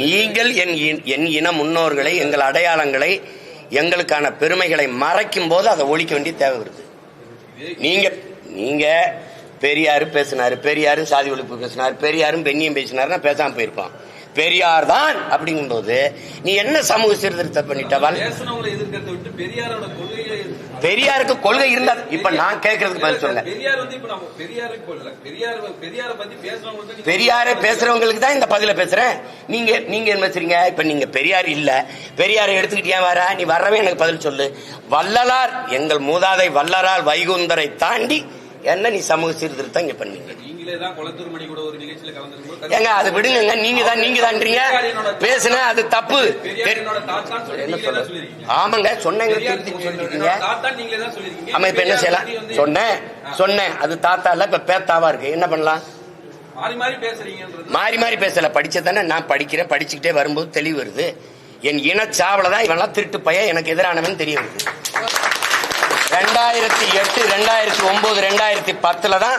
நீங்கள் என் இன- என் முன்னோர்களை எங்கள் அடையாளங்களை எங்களுக்கான பெருமைகளை மறைக்கும் போது அதை ஒழிக்க வேண்டிய தேவை வருது. நீங்க நீங்க பெரியாரு பேசினாரு பெரியாரும் சாதி ஒழிப்பு பேசினாரு பெரியாரும் பெண்ணியம் பேசினாருன்னா பேசாம போயிருப்பான் பெரியார் தான் அப்படிங்கும்போது நீ என்ன சமூக சீர்திருத்தம் பண்ணிட்டவள்? பெரியாருக்கு கொள்கை இருந்தா இப்ப நான் கேட்கறதுக்கு பதில் சொல்லுங்க பெரியார் பேசுறவங்களுக்கு தான் இந்த பதில பேசுறேன். நீங்க நீங்க என்ன பேசுறீங்க? இப்ப நீங்க பெரியார் இல்ல. பெரியாரை எடுத்துக்கிட்டு வர? நீ வர்றவே எனக்கு பதில் சொல்லு. வள்ளலார் எங்கள் மூதாதை வல்லரால் வைகுந்தரை தாண்டி என்ன நீ சமூக சீர்திருத்தம் இங்க பண்ணீங்க ஏங்க அது விடுங்க நீங்க தான் நீங்க தான்றீங்க பேசுன அது தப்பு. என்ன சொல்ல ஆமாங்க சொன்னேங்க திருத்தி சொல்லிருக்கீங்க. ஆமா இப்ப என்ன செய்யலாம்? சொன்னேன் சொன்னேன். அது தாத்தா இல்ல இப்ப பேத்தாவா இருக்கு. என்ன பண்ணலாம்? மாறி மாறி பேசல. படிச்சதானே நான் படிக்கிறேன். படிச்சுக்கிட்டே வரும்போது தெளிவு வருது. என் இனச்சாவல தான் இவன்லாம் திருட்டு பையன். எனக்கு எதிரானவன் தெரிய வருது. ரெண்டாயிரத்தி எட்டு ரெண்டாயிரத்தி ஒன்பது ரெண்டாயிரத்தி பத்துல தான்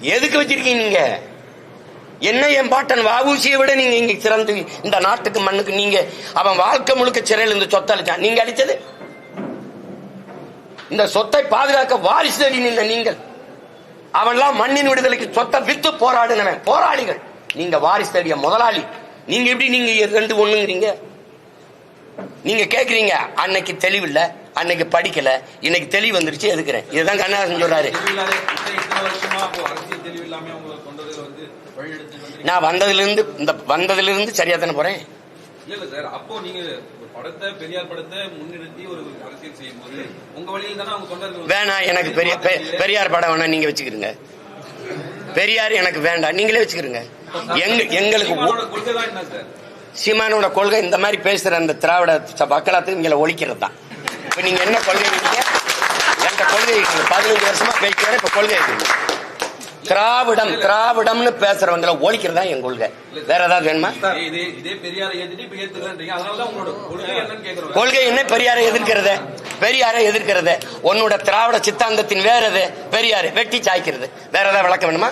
எதுக்கு வச்சிருக்கீங்க நீங்க? என்ன என் பாட்டன் வாவூசியை விட நீங்க இங்க சிறந்து இந்த நாட்டுக்கு மண்ணுக்கு நீங்க அவன் வாழ்க்கை முழுக்க சிறையில் இருந்து சொத்தளிச்சான். நீங்க அடிச்சது? இந்த சொத்தை பாதுகாக்க வாரிசு தேடி நின்ற நீங்கள். அவன்லாம் மண்ணின் விடுதலைக்கு சொத்தை வித்து போராடுனவன். போராளிகள். நீங்க வாரிசு தேடிய முதலாளி. நீங்க எப்படி நீங்க ரெண்டு ஒண்ணுங்கிறீங்க? நீங்க கேக்குறீங்க. அன்னைக்கு தெளிவில்லை. அன்னைக்கு படிக்கல இன்னைக்கு தெளிவு வந்துருச்சு எதுக்குறேன்? இதுதான் கண்ணாசன் சொல்றாரு. நான் வந்ததுல இருந்து இந்த வந்ததுல இருந்து சரியா தானே போறேன்? வேணாம் எனக்கு பெரிய பெரியார் படம் வேணா நீங்க வச்சுக்கிறீங்க பெரியார் எனக்கு வேண்டாம் நீங்களே வச்சுக்கிறீங்க எங்க எங்களுக்கு சீமானோட கொள்கை இந்த மாதிரி பேசுற அந்த திராவிட மக்களாத்துக்கு இங்க ஒழிக்கிறது தான் இப்ப நீங்க என்ன கொள்கை இருக்கீங்க என்கிட்ட கொள்கை இருக்கீங்க பதினஞ்சு வருஷமா பேசுறேன் இப்ப கொள்கை இருக்கீங்க திராவிடம் திராவிடம்னு பேசுறவங்களை ஒழிக்கிறதா என் கொள்கை. வேற ஏதாவது வேணுமா? கொள்கை என்ன? பெரியாரை எதிர்க்கிறது. பெரியாரை எதிர்க்கிறது. உன்னோட திராவிட சித்தாந்தத்தின் வேறது பெரியாரு வெட்டி சாய்க்கிறது. வேற ஏதாவது விளக்கம் வேணுமா?